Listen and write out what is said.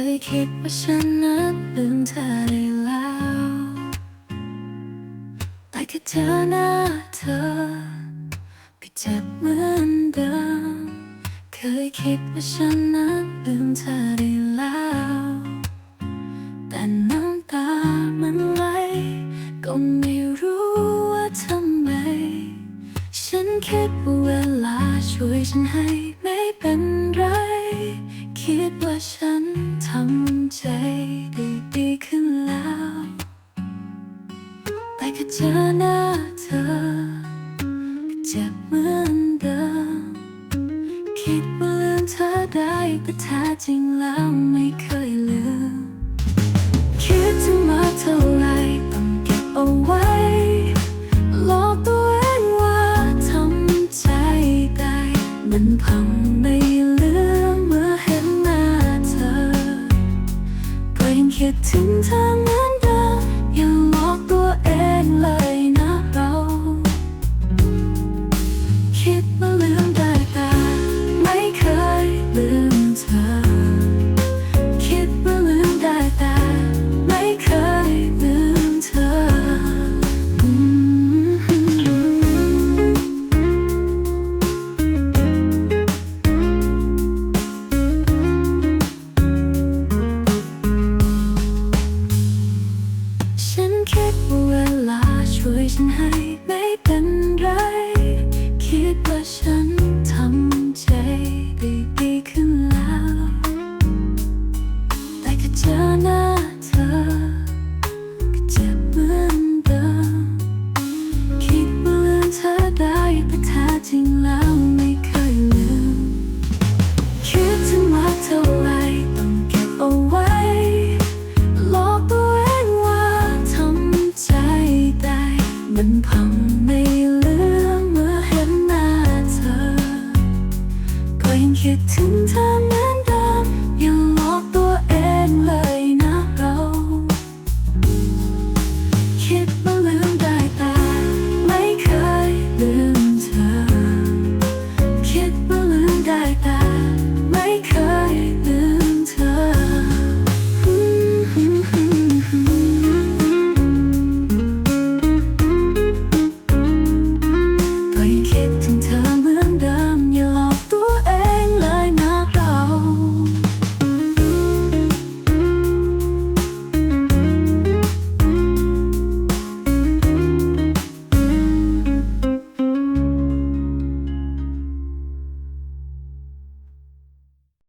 คยคิดว่าฉันนั้นลืมเธอได้แล้ว แต่แค่เจอหน้าเธอก็เจ็บเหมือนเดิม เคยคิดว่าฉันนั้นลืมเธอได้แล้ว แต่น้ำตามันไหลก็ไม่รู้ว่าทำไม ฉันคิดว่าเวลาช่วยฉันให้ไม่เป็นไร คิดว่าฉัน ใจด้ดีขึ้นแล้วแต่แค่เจอหน้าเธอเจ็บเหมือนเดิม คิดว่าลืมเธอได้แต่แท้จริงแล้วไม่เคยลืม คิดถึงมาเท่าไรต้องเก็บเอาไว้หลอกตัวเองว่าทำใจได้มันพัง ก็ยังคิ ฉันให้ไม่เป็นไร คิดว่าฉัน มันพังไม่เหลือเมื่อเห็นหน้าเธอ ก็ยังคิดถึงเธอเหมือน